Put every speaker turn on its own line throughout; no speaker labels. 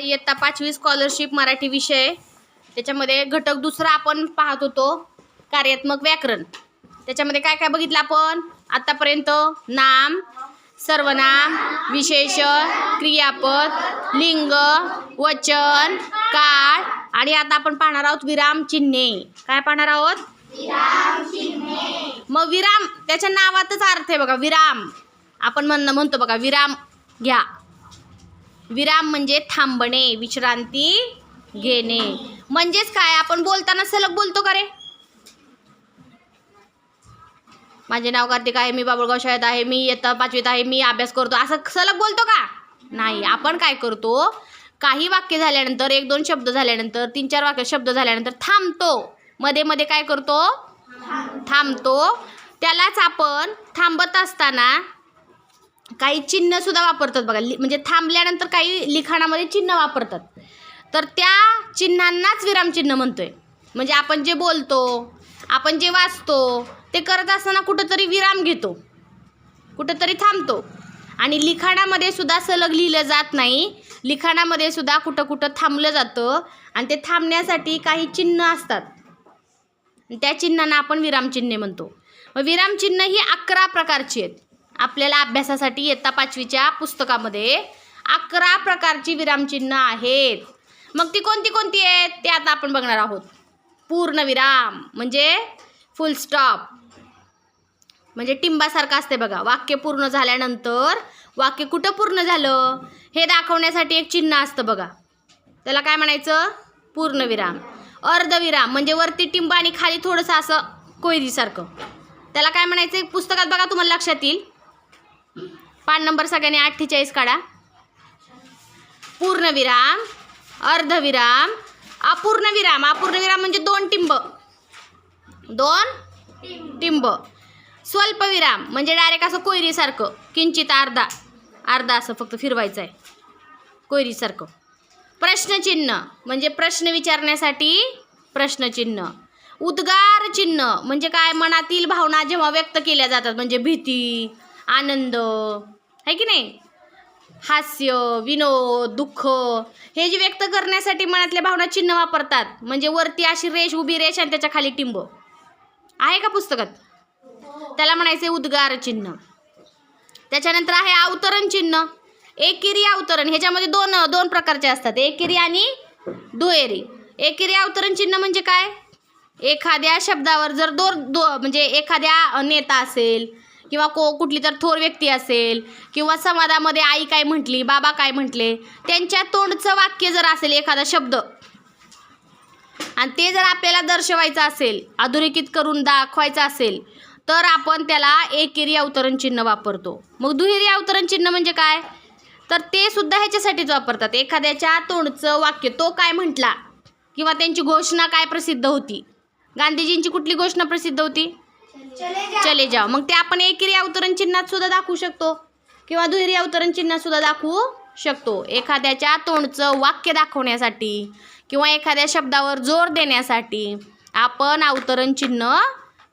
इयत्ता पाचवी स्कॉलरशिप मराठी विषय. त्याच्यामध्ये घटक दुसरा आपण पाहत होतो कार्यात्मक व्याकरण. त्याच्यामध्ये काय काय बघितलं आपण? आतापर्यंत नाम सर्वनाम विशेषण क्रियापद लिंग वचन काळ आणि आता आपण पाहणार आहोत विराम चिन्हे. काय पाहणार आहोत? मग विराम त्याच्या नावातच अर्थ आहे बघा विराम. आपण म्हणणं म्हणतो बघा विराम घ्या. विराम म्हणजे थांबणे विश्रांती घेणे. म्हणजेच काय? आपण बोलताना सलग बोलतो का रे? माझे नाव कार्तिक आहे मी बाबुळगाव शाळेत आहे मी इयत्ता पाचवीत आहे मी अभ्यास करतो. असं सलग बोलतो का? नाही. आपण काय करतो? काही वाक्य झाल्यानंतर एक दोन शब्द झाल्यानंतर तीन चार वाक्य शब्द झाल्यानंतर थांबतो. मध्ये मध्ये काय करतो? थांबतो. त्यालाच आपण थांबत असताना काही चिन्ह सुद्धा वापरतात बघा. लि म्हणजे थांबल्यानंतर काही लिखाणामध्ये चिन्ह वापरतात. तर त्या चिन्हांनाच विरामचिन्ह म्हणतो आहे म्हणजे आपण जे बोलतो आपण जे वाचतो ते करत असताना कुठंतरी विराम घेतो. कुठंतरी थांबतो. आणि लिखाणामध्ये सुद्धा सलग लिहिलं जात नाही. लिखाणामध्ये सुद्धा कुठं कुठं थांबलं जातं. आणि ते थांबण्यासाठी काही चिन्ह असतात. त्या चिन्हांना आपण विरामचिन्हे म्हणतो. मग विरामचिन्ह ही अकरा प्रकारची आहेत. आपल्याला अभ्यासासाठी इयत्ता पाचवीच्या पुस्तकामध्ये अकरा प्रकारची विरामचिन्ह आहेत. मग ती कोणती कोणती आहेत? ते आता आपण बघणार आहोत. पूर्णविराम म्हणजे फुल स्टॉप म्हणजे टिंबासारखं असते बघा. वाक्य पूर्ण झाल्यानंतर वाक्य कुठं पूर्ण झालं? हे दाखवण्यासाठी एक चिन्ह असतं बघा. त्याला काय म्हणायचं? पूर्णविराम अर्धविराम म्हणजे वरती टिंब आणि खाली थोडंसं असं कोयरीसारखं. त्याला काय म्हणायचं? पुस्तकात बघा तुम्हाला लक्षात येईल. पान नंबर सगळ्यांनी अठ्ठेचाळीस काढा. पूर्णविराम अर्धविराम अपूर्णविराम. अपूर्णविराम म्हणजे दोन टिंब. दोन टिंब. स्वल्पविराम म्हणजे डायरेक्ट असं कोयरीसारखं. किंचित अर्धा. अर्धा असं फक्त फिरवायचं आहे कोयरीसारखं. प्रश्नचिन्ह म्हणजे प्रश्न विचारण्यासाठी प्रश्नचिन्ह. उद्गार चिन्ह म्हणजे काय? मनातील भावना जेव्हा व्यक्त केल्या जातात म्हणजे भीती आनंद आहे की नाही? हास्य विनोद दुःख हे जे व्यक्त करण्यासाठी मनातल्या भावना चिन्ह वापरतात. म्हणजे वरती अशी रेष उभी रेष आणि त्याच्याखाली टिंब. आहे का पुस्तकात? त्याला म्हणायचे उद्गार चिन्ह. त्याच्यानंतर आहे अवतरण चिन्ह. एकेरी अवतरण. ह्याच्यामध्ये दोन दोन प्रकारचे असतात. एकेरी आणि दुहेरी. एकेरी अवतरण चिन्ह म्हणजे काय? एखाद्या शब्दावर जर दोन दो म्हणजे एखाद्या नेता असेल किंवा को कुठली तर थोर व्यक्ती असेल किंवा समाजामध्ये आई काय म्हटली बाबा काय म्हटले त्यांच्या तोंडचं वाक्य जर असेल एखादा शब्द आणि ते जर आपल्याला दर्शवायचं असेल अधोरेखित करून दाखवायचं असेल तर आपण त्याला एकेरी अवतरण चिन्ह वापरतो. मग दुहेरी अवतरण चिन्ह म्हणजे काय? तर ते सुद्धा ह्याच्यासाठीच वापरतात. एखाद्याच्या तोंडचं वाक्य तो काय म्हटला किंवा त्यांची घोषणा काय प्रसिद्ध होती? गांधीजींची कुठली घोषणा प्रसिद्ध होती? चले जाव मग ते आपण एकेरी अवतरण चिन्हात सुद्धा दाखवू शकतो. किंवा दुहेरी अवतरण चिन्हात सुद्धा दाखवू शकतो. एखाद्याच्या तोंडचं वाक्य दाखवण्यासाठी किंवा एखाद्या शब्दावर जोर देण्यासाठी आपण अवतरण चिन्ह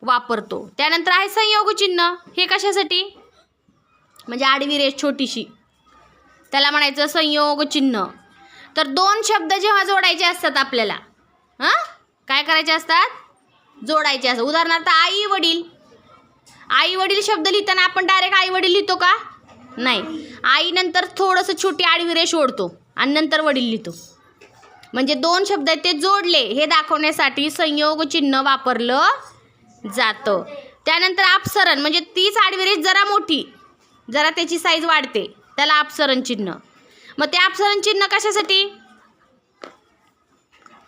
वापरतो. त्यानंतर आहे संयोग चिन्ह. हे कशासाठी? म्हणजे आडवी रेष छोटीशी. त्याला म्हणायचं संयोग चिन्ह. तर दोन शब्द जेव्हा जोडायचे असतात आपल्याला हां? काय करायचे असतात? जोडायचे असं. उदाहरणार्थ आई वडील. आई वडील शब्द लिहिताना आपण डायरेक्ट आई वडील लिहितो का? नाही. आई नंतर थोडंसं छोटी आडवी रेष ओढतो आणि नंतर वडील लिहितो. म्हणजे दोन शब्द आहेत ते जोडले. हे दाखवण्यासाठी संयोग चिन्ह वापरलं जातं. त्यानंतर अपसरण म्हणजे तीच आडवी रेष जरा मोठी. जरा त्याची साईज वाढते. त्याला अपसरण चिन्ह. मग ते अपसरण चिन्ह कशासाठी?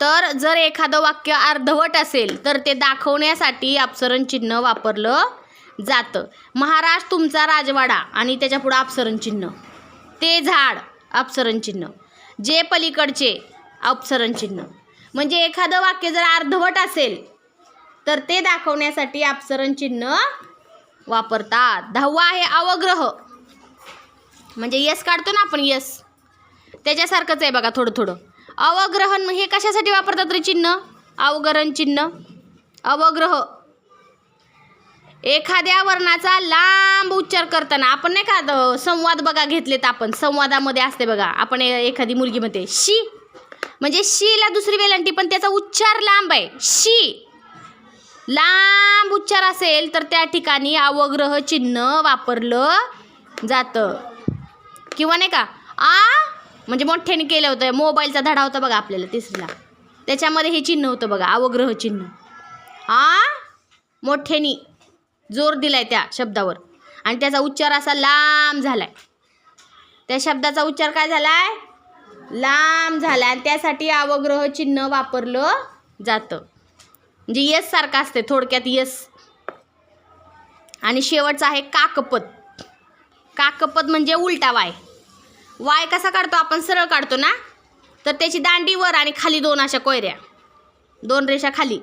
तर जर एखादं वाक्य अर्धवट असेल तर ते दाखवण्यासाठी अपसरण चिन्ह वापरलं जातं. महाराज तुमचा राजवाडा आणि त्याच्या पुढं अपसरण चिन्ह. ते झाड अपसरण चिन्ह. जे पलीकडचे अपसरण चिन्ह. म्हणजे एखादं वाक्य जर अर्धवट असेल तर ते दाखवण्यासाठी अपसरण चिन्ह वापरतात. दहावा आहे अवग्रह. म्हणजे यस काढतो ना आपण यस त्याच्यासारखंच आहे बघा थोडं थोडं. अवग्रहण हे कशासाठी वापरतात रे चिन्ह? अवग्रहण चिन्ह. अवग्रह. एखाद्या वर्णाचा लांब उच्चार करताना आपण नाही का द- संवाद बघा घेतलेत आपण. संवादामध्ये असते बघा आपण ए- एखादी मुलगी म्हणते शी. म्हणजे शीला दुसरी वेलांटी पण त्याचा उच्चार लांब आहे. शी. लांब उच्चार असेल तर त्या ठिकाणी अवग्रह चिन्ह वापरलं जातं. किंवा नाही का आ म्हणजे मोठ्याने केलं होतं. मोबाईलचा धडा होता बघा आपल्याला तिसरीला त्याच्यामध्ये हे चिन्ह होतं बघा अवग्रह चिन्ह. आ? मोठ्यानी जोर दिलाय त्या शब्दावर. आणि त्याचा उच्चार असा लांब झालाय. त्या शब्दाचा उच्चार काय झालाय? लांब झालाय. आणि त्यासाठी अवग्रह चिन्ह वापरलं जातं. म्हणजे यस सारखं असते थोडक्यात यस. आणि शेवटचं आहे काकपत. काकपत म्हणजे उलटा वाय कसा काढतो? आपण सरळ काढतो ना? तर त्याची दांडी वर आणि खाली दोन अशा कोयऱ्या. दोन रेषा खाली.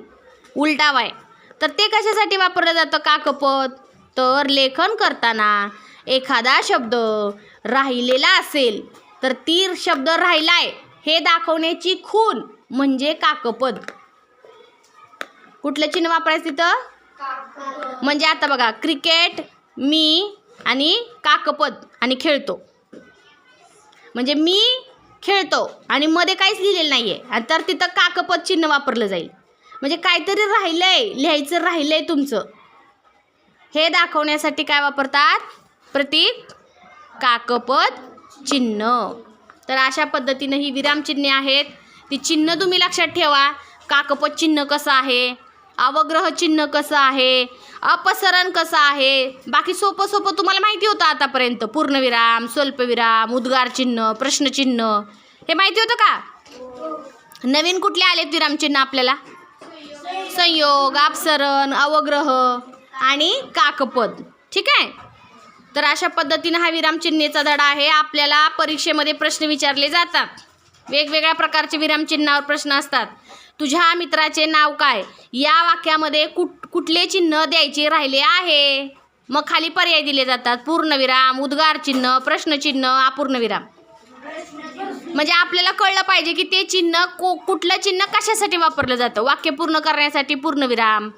उलटा वाय. तर ते कशासाठी वापरलं जातं? काकपद तर लेखन करताना एखादा शब्द राहिलेला असेल तर ती शब्द राहिलाय हे दाखवण्याची खून म्हणजे काकपद कुठलं चिन्ह वापरायचं तिथं? म्हणजे आता बघा क्रिकेट मी आणि काकपद आणि खेळतो. म्हणजे मी खेळतो आणि मध्ये काहीच लिहिलेलं नाही आहे तर तिथं काकपद चिन्ह वापरलं जाईल. म्हणजे काहीतरी राहिलं आहे लिहायचं राहिलं आहे तुमचं. हे दाखवण्यासाठी काय वापरतात? प्रतीक काकपद चिन्ह. तर अशा पद्धतीनं ही विरामचिन्हे आहेत. ती चिन्ह तुम्ही लक्षात ठेवा. काकपद चिन्ह कसं आहे? अवग्रह चिन्ह कसं आहे? अपसरण कसं आहे? बाकी सोपं सोपं तुम्हाला माहिती होतं आतापर्यंत. पूर्णविराम स्वल्पविराम उद्गार चिन्ह प्रश्नचिन्ह हे माहिती होतं का? नवीन कुठले आलेत विरामचिन्ह आपल्याला? संयोग अपसरण अवग्रह आणि काकपद. ठीक आहे? तर अशा पद्धतीनं हा विरामचिन्हेचा धडा आहे. आपल्याला परीक्षेमध्ये प्रश्न विचारले जातात. वेगवेगळ्या प्रकारचे विरामचिन्हावर प्रश्न असतात. तुझ्या मित्राचे नाव काय? या वाक्यामध्ये कुठ कुठले चिन्ह द्यायचे राहिले आहे? मग खाली पर्याय दिले जातात. पूर्णविराम उद्गार चिन्ह प्रश्नचिन्ह अपूर्णविराम. म्हणजे आपल्याला कळलं पाहिजे की ते चिन्ह को कुठलं चिन्ह कशासाठी वापरलं जातं? वाक्य पूर्ण करण्यासाठी पूर्णविराम.